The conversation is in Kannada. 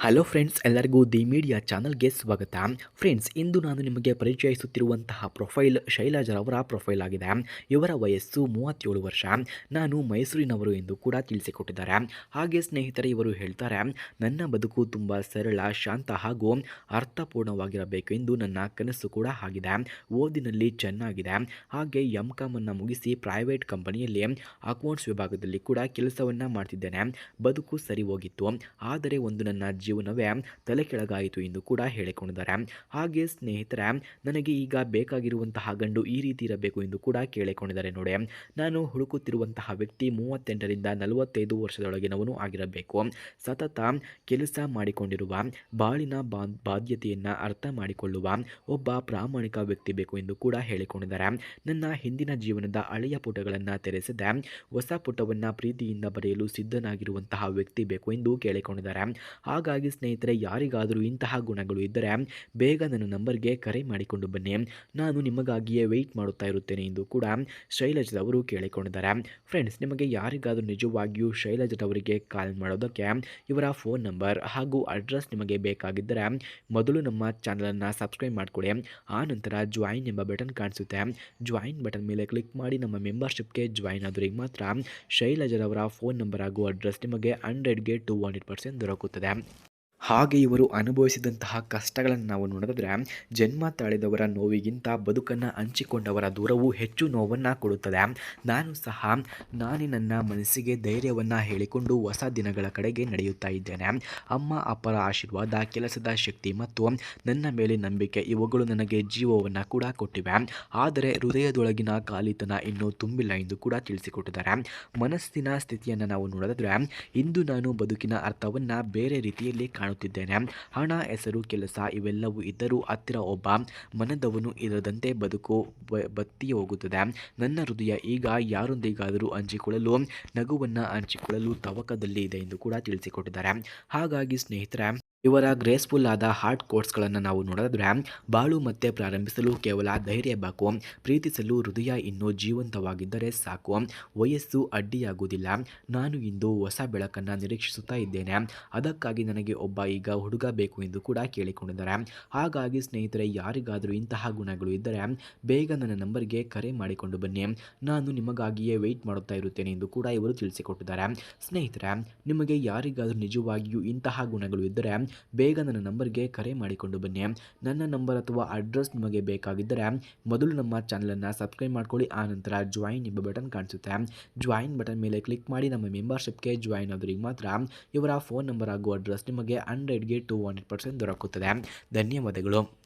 ಹಲೋ ಫ್ರೆಂಡ್ಸ್ ಎಲ್ಲರಿಗೂ ದಿ ಮೀಡಿಯಾ ಚಾನಲ್ಗೆ ಸ್ವಾಗತ. ಫ್ರೆಂಡ್ಸ್ ಇಂದು ನಾನು ನಿಮಗೆ ಪರಿಚಯಿಸುತ್ತಿರುವಂತಹ ಪ್ರೊಫೈಲ್ ಶೈಲಾಜರವರ ಪ್ರೊಫೈಲ್ ಆಗಿದೆ. ಇವರ ವಯಸ್ಸು ಮೂವತ್ತೇಳು ವರ್ಷ. ನಾನು ಮೈಸೂರಿನವರು ಎಂದು ಕೂಡ ತಿಳಿಸಿಕೊಟ್ಟಿದ್ದಾರೆ. ಹಾಗೆ ಸ್ನೇಹಿತರೆ, ಇವರು ಹೇಳ್ತಾರೆ, ನನ್ನ ಬದುಕು ತುಂಬ ಸರಳ, ಶಾಂತ ಹಾಗೂ ಅರ್ಥಪೂರ್ಣವಾಗಿರಬೇಕು ಎಂದು ನನ್ನ ಕನಸು ಕೂಡ ಆಗಿದೆ. ಓದಿನಲ್ಲಿ ಚೆನ್ನಾಗಿದೆ. ಹಾಗೆ ಎಂ ಕಾಮನ್ನು ಮುಗಿಸಿ ಪ್ರೈವೇಟ್ ಕಂಪನಿಯಲ್ಲಿ ಅಕೌಂಟ್ಸ್ ವಿಭಾಗದಲ್ಲಿ ಕೂಡ ಕೆಲಸವನ್ನು ಮಾಡ್ತಿದ್ದೇನೆ. ಬದುಕು ಸರಿ ಹೋಗಿತ್ತು. ಆದರೆ ಒಂದು ನನ್ನ ಜೀವನವೇ ತಲೆ ಕೆಳಗಾಯಿತು ಎಂದು ಕೂಡ ಹೇಳಿಕೊಂಡಿದ್ದಾರೆ. ಹಾಗೆ ಸ್ನೇಹಿತರೆ, ನನಗೆ ಈಗ ಬೇಕಾಗಿರುವಂತಹ ಗಂಡು ಈ ರೀತಿ ಇರಬೇಕು ಎಂದು ಕೂಡ ಕೇಳಿಕೊಂಡಿದ್ದಾರೆ ನೋಡಿ. ನಾನು ಹುಡುಕುತ್ತಿರುವಂತಹ ವ್ಯಕ್ತಿ ಮೂವತ್ತೆಂಟರಿಂದ ನಲವತ್ತೈದು ವರ್ಷದೊಳಗಿನವನು ಆಗಿರಬೇಕು. ಸತತ ಕೆಲಸ ಮಾಡಿಕೊಂಡಿರುವ, ಬಾಳಿನ ಬಾಧ್ಯತೆಯನ್ನು ಅರ್ಥ ಮಾಡಿಕೊಳ್ಳುವ ಒಬ್ಬ ಪ್ರಾಮಾಣಿಕ ವ್ಯಕ್ತಿ ಬೇಕು ಎಂದು ಕೂಡ ಹೇಳಿಕೊಂಡಿದ್ದಾರೆ. ನನ್ನ ಹಿಂದಿನ ಜೀವನದ ಹಳೆಯ ಪುಟಗಳನ್ನು ತೆರೆಸದೆ ಹೊಸ ಪುಟವನ್ನು ಪ್ರೀತಿಯಿಂದ ಬರೆಯಲು ಸಿದ್ಧನಾಗಿರುವಂತಹ ವ್ಯಕ್ತಿ ಬೇಕು ಎಂದು ಕೇಳಿಕೊಂಡಿದ್ದಾರೆ. ಹಾಗಾಗಿ ಸ್ನೇಹಿತರೆ, ಯಾರಿಗಾದರೂ ಇಂತಹ ಗುಣಗಳು ಇದ್ದರೆ ಬೇಗ ನನ್ನ ನಂಬರ್ಗೆ ಕರೆ ಮಾಡಿಕೊಂಡು ಬನ್ನಿ. ನಾನು ನಿಮಗಾಗಿಯೇ ವೆಯ್ಟ್ ಮಾಡುತ್ತಾ ಇರುತ್ತೇನೆ ಎಂದು ಕೂಡ ಶೈಲಜದವರು ಕೇಳಿಕೊಂಡಿದ್ದಾರೆ. ಫ್ರೆಂಡ್ಸ್ ನಿಮಗೆ ಯಾರಿಗಾದರೂ ನಿಜವಾಗಿಯೂ ಶೈಲಜದವರಿಗೆ ಕಾಲ್ ಮಾಡೋದಕ್ಕೆ ಇವರ ಫೋನ್ ನಂಬರ್ ಹಾಗೂ ಅಡ್ರೆಸ್ ನಿಮಗೆ ಬೇಕಾಗಿದ್ದರೆ ಮೊದಲು ನಮ್ಮ ಚಾನಲನ್ನು ಸಬ್ಸ್ಕ್ರೈಬ್ ಮಾಡಿಕೊಳ್ಳಿ. ಆ ನಂತರ ಜಾಯಿನ್ ಎಂಬ ಬಟನ್ ಕಾಣಿಸುತ್ತೆ. ಜಾಯಿನ್ ಬಟನ್ ಮೇಲೆ ಕ್ಲಿಕ್ ಮಾಡಿ ನಮ್ಮ ಮೆಂಬರ್ಶಿಪ್ಗೆ ಜಾಯಿನ್ ಆದವರಿಗೆ ಮಾತ್ರ ಶೈಲಜರವರ ಫೋನ್ ನಂಬರ್ ಹಾಗೂ ಅಡ್ರೆಸ್ ನಿಮಗೆ ಹಂಡ್ರೆಡ್ಗೆ ಟು ಹಂಡ್ರೆಡ್ ಪರ್ಸೆಂಟ್ ದೊರಕುತ್ತದೆ. ಹಾಗೆ ಇವರು ಅನುಭವಿಸಿದಂತಹ ಕಷ್ಟಗಳನ್ನು ನಾವು ನೋಡಿದ್ರೆ ಜನ್ಮ ತಾಳಿದವರ ನೋವಿಗಿಂತ ಬದುಕನ್ನು ಹಂಚಿಕೊಂಡವರ ದೂರವು ಹೆಚ್ಚು ನೋವನ್ನು ಕೊಡುತ್ತದೆ. ನಾನು ಸಹ ನಾನೇ ನನ್ನ ಮನಸ್ಸಿಗೆ ಧೈರ್ಯವನ್ನು ಹೇಳಿಕೊಂಡು ಹೊಸ ದಿನಗಳ ಕಡೆಗೆ ನಡೆಯುತ್ತಾ ಇದ್ದೇನೆ. ಅಮ್ಮ, ಅಪ್ಪರ ಆಶೀರ್ವಾದ, ಕೆಲಸದ ಶಕ್ತಿ ಮತ್ತು ನನ್ನ ಮೇಲೆ ನಂಬಿಕೆ ಇವುಗಳು ನನಗೆ ಜೀವವನ್ನು ಕೂಡ ಕೊಟ್ಟಿವೆ. ಆದರೆ ಹೃದಯದೊಳಗಿನ ಖಾಲಿತನ ಇನ್ನೂ ತುಂಬಿಲ್ಲ ಎಂದು ಕೂಡ ತಿಳಿಸಿಕೊಟ್ಟಿದ್ದಾರೆ. ಮನಸ್ಸಿನ ಸ್ಥಿತಿಯನ್ನು ನಾವು ನೋಡಿದ್ರೆ ಇಂದು ನಾನು ಬದುಕಿನ ಅರ್ಥವನ್ನು ಬೇರೆ ರೀತಿಯಲ್ಲಿ ಕಾಣುತ್ತಿದ್ದೇನೆ. ಹಣ, ಹೆಸರು, ಕೆಲಸ ಇವೆಲ್ಲವೂ ಇದ್ದರೂ ಹತ್ತಿರ ಒಬ್ಬ ಮನದವನು ಇರದಂತೆ ಬದುಕು ಬತ್ತಿ ಹೋಗುತ್ತದೆ. ನನ್ನ ಹೃದಯ ಈಗ ಯಾರೊಂದಿಗಾದರೂ ಹಂಚಿಕೊಳ್ಳಲು, ನಗುವನ್ನು ಹಂಚಿಕೊಳ್ಳಲು ತವಕದಲ್ಲಿ ಇದೆ ಎಂದು ಕೂಡ ತಿಳಿಸಿಕೊಟ್ಟಿದ್ದಾರೆ. ಹಾಗಾಗಿ ಸ್ನೇಹಿತರೆ ಇವರ ಗ್ರೇಸ್ಫುಲ್ ಆದ ಹಾರ್ಟ್ ಕೋರ್ಸ್ಗಳನ್ನು ನಾವು ನೋಡಿದ್ರೆ, ಬಾಳು ಮತ್ತೆ ಪ್ರಾರಂಭಿಸಲು ಕೇವಲ ಧೈರ್ಯ ಬೇಕು, ಪ್ರೀತಿಸಲು ಹೃದಯ ಇನ್ನೂ ಜೀವಂತವಾಗಿದ್ದರೆ ಸಾಕು. ವಯಸ್ಸು ಅಡ್ಡಿಯಾಗುವುದಿಲ್ಲ. ನಾನು ಇಂದು ಹೊಸ ಬೆಳಕನ್ನು ನಿರೀಕ್ಷಿಸುತ್ತಾ ಇದ್ದೇನೆ. ಅದಕ್ಕಾಗಿ ನನಗೆ ಒಬ್ಬ ಈಗ ಹುಡುಗ ಬೇಕು ಎಂದು ಕೂಡ ಕೇಳಿಕೊಂಡಿದ್ದಾರೆ. ಹಾಗಾಗಿ ಸ್ನೇಹಿತರೆ, ಯಾರಿಗಾದರೂ ಇಂತಹ ಗುಣಗಳು ಇದ್ದರೆ ಬೇಗ ನನ್ನ ನಂಬರ್ಗೆ ಕರೆ ಮಾಡಿಕೊಂಡು ಬನ್ನಿ. ನಾನು ನಿಮಗಾಗಿಯೇ ವೆಯ್ಟ್ ಮಾಡುತ್ತಾ ಇರುತ್ತೇನೆ ಎಂದು ಕೂಡ ಇವರು ತಿಳಿಸಿಕೊಟ್ಟಿದ್ದಾರೆ. ಸ್ನೇಹಿತರೆ, ನಿಮಗೆ ಯಾರಿಗಾದರೂ ನಿಜವಾಗಿಯೂ ಇಂತಹ ಗುಣಗಳು ಇದ್ದರೆ ಬೇಗ ನನ್ನ ನಂಬರ್ಗೆ ಕರೆ ಮಾಡಿಕೊಂಡು ಬನ್ನಿ. ನನ್ನ ನಂಬರ್ ಅಥವಾ ಅಡ್ರೆಸ್ ನಿಮಗೆ ಬೇಕಾಗಿದ್ದರೆ ಮೊದಲು ನಮ್ಮ ಚಾನಲನ್ನು ಸಬ್ಸ್ಕ್ರೈಬ್ ಮಾಡ್ಕೊಳ್ಳಿ, ಆ ನಂತರ ಜಾಯಿನ್ ಎಂಬ ಬಟನ್ ಕಾಣಿಸುತ್ತೆ. ಜಾಯಿನ್ ಬಟನ್ ಮೇಲೆ ಕ್ಲಿಕ್ ಮಾಡಿ ನಮ್ಮ ಮೆಂಬರ್ಶಿಪ್ಗೆ ಜಾಯಿನ್ ಆದವರಿಗೆ ಮಾತ್ರ ಇವರ ಫೋನ್ ನಂಬರ್ ಹಾಗೂ ಅಡ್ರೆಸ್ ನಿಮಗೆ ಹಂಡ್ರೆಡ್ಗೆ ಟು ಹಂಡ್ರೆಡ್ ಪರ್ಸೆಂಟ್ ದೊರಕುತ್ತದೆ. ಧನ್ಯವಾದಗಳು.